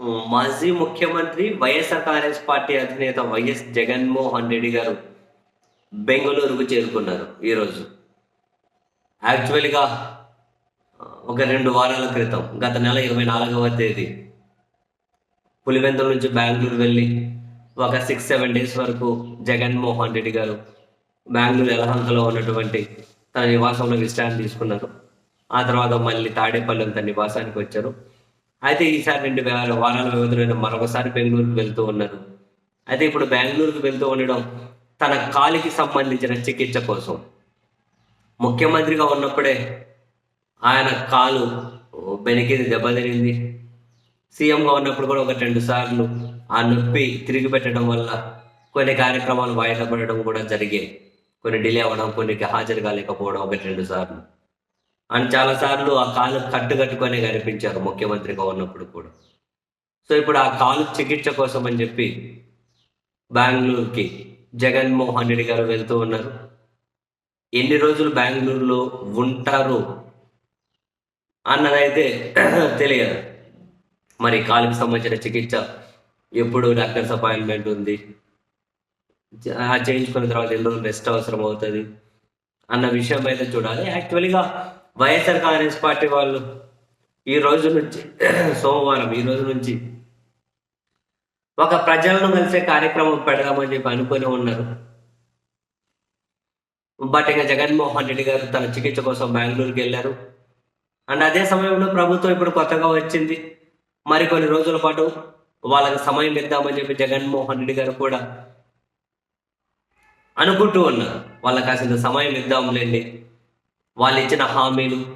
మాజీ ముఖ్యమంత్రి వైఎస్ఆర్ కాంగ్రెస్ పార్టీ అధినేత వైఎస్ జగన్మోహన్ రెడ్డి గారు బెంగళూరుకు చేరుకున్నారు ఈరోజు. యాక్చువల్గా ఒక రెండు వారాల క్రితం గత నెల ఇరవై నాలుగవ తేదీ పులివెందుల నుంచి బెంగళూరు వెళ్ళి ఒక సిక్స్ సెవెన్ డేస్ వరకు జగన్మోహన్ రెడ్డి గారు బెంగళూరు యలహంకలో ఉన్నటువంటి తన నివాసంలో విశ్రాంతి తీసుకున్నారు. ఆ తర్వాత మళ్ళీ తాడేపల్లి తన నివాసానికి వచ్చారు. అయితే ఈసారి రెండు వారాల వ్యవధిలో మరొకసారి బెంగళూరుకు వెళ్తూ ఉన్నారు. అయితే ఇప్పుడు బెంగళూరుకు వెళ్తూ ఉండడం తన కాలికి సంబంధించిన చికిత్స కోసం. ముఖ్యమంత్రిగా ఉన్నప్పుడే ఆయన కాలు బెనికిది దెబ్బతినింది. సీఎంగా ఉన్నప్పుడు కూడా ఒక రెండు సార్లు ఆ నొప్పి తిరిగి పెట్టడం వల్ల కొన్ని కార్యక్రమాలు వాయిదా పడడం కూడా జరిగాయి. కొన్ని డిలే అవ్వడం కొన్ని హాజరు కాలేకపోవడం ఒకటి రెండు సార్లు. అండ్ చాలా సార్లు ఆ కాలు కట్టు కట్టుకొని కనిపించారు ముఖ్యమంత్రిగా ఉన్నప్పుడు కూడా. సో ఇప్పుడు ఆ కాలు చికిత్స కోసం అని చెప్పి బెంగళూరుకి జగన్మోహన్ రెడ్డి గారు వెళ్తూ ఉన్నారు. ఎన్ని రోజులు బెంగళూరులో ఉంటారు అన్నదైతే తెలియదు. మరి కాలుకి సంబంధించిన చికిత్స ఎప్పుడు డాక్టర్స్ అపాయింట్మెంట్ ఉంది. ఆ చేయించుకున్న తర్వాత ఎన్ని రోజులు రెస్ట్ అవసరం అవుతుంది. అన్న విషయం అయితే చూడాలి. యాక్చువల్గా వైఎస్ఆర్ కాంగ్రెస్ పార్టీ వాళ్ళు ఈ రోజు నుంచి సోమవారం ఈ రోజు నుంచి ఒక ప్రజలను కలిసే కార్యక్రమం పెడదామని చెప్పి అనుకుని ఉన్నారు. బట్ ఇంకా జగన్మోహన్ రెడ్డి గారు తన చికిత్స కోసం బెంగళూరుకి వెళ్ళారు. అండ్ అదే సమయంలో ప్రభుత్వం ఇప్పుడు కొత్తగా వచ్చింది. మరి కొన్ని రోజుల పాటు వాళ్ళకి సమయం ఇద్దామని చెప్పి జగన్మోహన్ రెడ్డి గారు కూడా అనుకుంటూ ఉన్నారు. వాళ్ళకి కాసిన సమయం ఇద్దాంలేండి. వాళ్ళు ఇచ్చిన హామీలు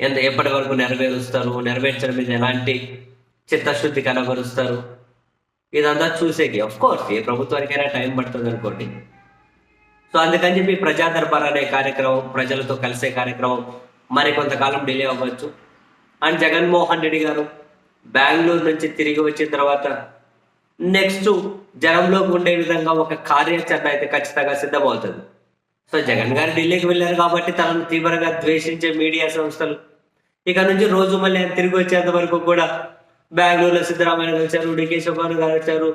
ఎంత ఎప్పటి వరకు నెరవేరుస్తారు? నెరవేర్చడం మీద ఎలాంటి చిత్తశుద్ధి కనబరుస్తారు? ఇదంతా చూసేకి అఫ్ కోర్స్ ఏ ప్రభుత్వానికైనా టైం పడుతుంది అనుకోండి. సో అందుకని చెప్పి ప్రజా దర్బార్ అనే కార్యక్రమం ప్రజలతో కలిసే కార్యక్రమం మరి కొంతకాలం డిలే అవ్వచ్చు. అండ్ జగన్మోహన్ రెడ్డి గారు బెంగళూరు నుంచి తిరిగి వచ్చిన తర్వాత నెక్స్ట్ జనంలోకి ఉండే విధంగా ఒక కార్యాచరణ అయితే ఖచ్చితంగా సిద్ధమవుతుంది. సో జగన్ గారు ఢిల్లీకి వెళ్ళారు కాబట్టి తనను తీవ్రంగా ద్వేషించే మీడియా సంస్థలు. ఇక నుంచి రోజు మళ్ళీ ఆయన తిరిగి వచ్చేంత వరకు కూడా బెంగళూరులో సిద్ధరామయ్య కలిశారు డికే శివకుమార్ గారు వచ్చారు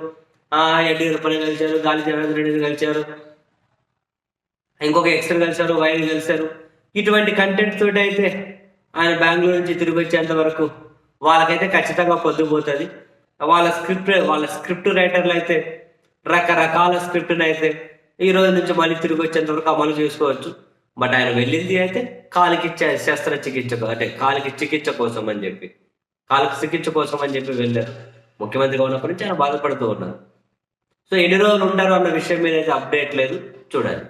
యడ్యూరప్పని కలిశారు గాలి జనార్దన్ రెడ్డిని కలిశారు ఇంకొక ఎక్స్టర్ కలిశారు వైర్ కలిశారు ఇటువంటి కంటెంట్ తోటి అయితే ఆయన బెంగళూరు నుంచి తిరిగి వచ్చేంత వరకు వాళ్ళకైతే ఖచ్చితంగా పొద్దుపోతుంది వాళ్ళ స్క్రిప్ట్ వాళ్ళ స్క్రిప్ట్ రైటర్లు అయితే రకరకాల స్క్రిప్ట్ని అయితే ఈ రోజు నుంచి మళ్ళీ తిరిగి వచ్చేంత వరకు అమలు చేసుకోవచ్చు. బట్ ఆయన వెళ్ళింది అయితే కాలికి చ- శస్త్రచికిత్స అంటే కాలికి చికిత్స కోసం అని చెప్పి. కాలికి చికిత్స కోసం అని చెప్పి వెళ్ళారు. ముఖ్యమంత్రిగా ఉన్నప్పటి నుంచి ఆయన బాధపడుతూ ఉన్నారు. సో ఎన్ని రోజులు ఉంటారు అన్న విషయం మీద అయితే అప్డేట్ లేదు. చూడాలి.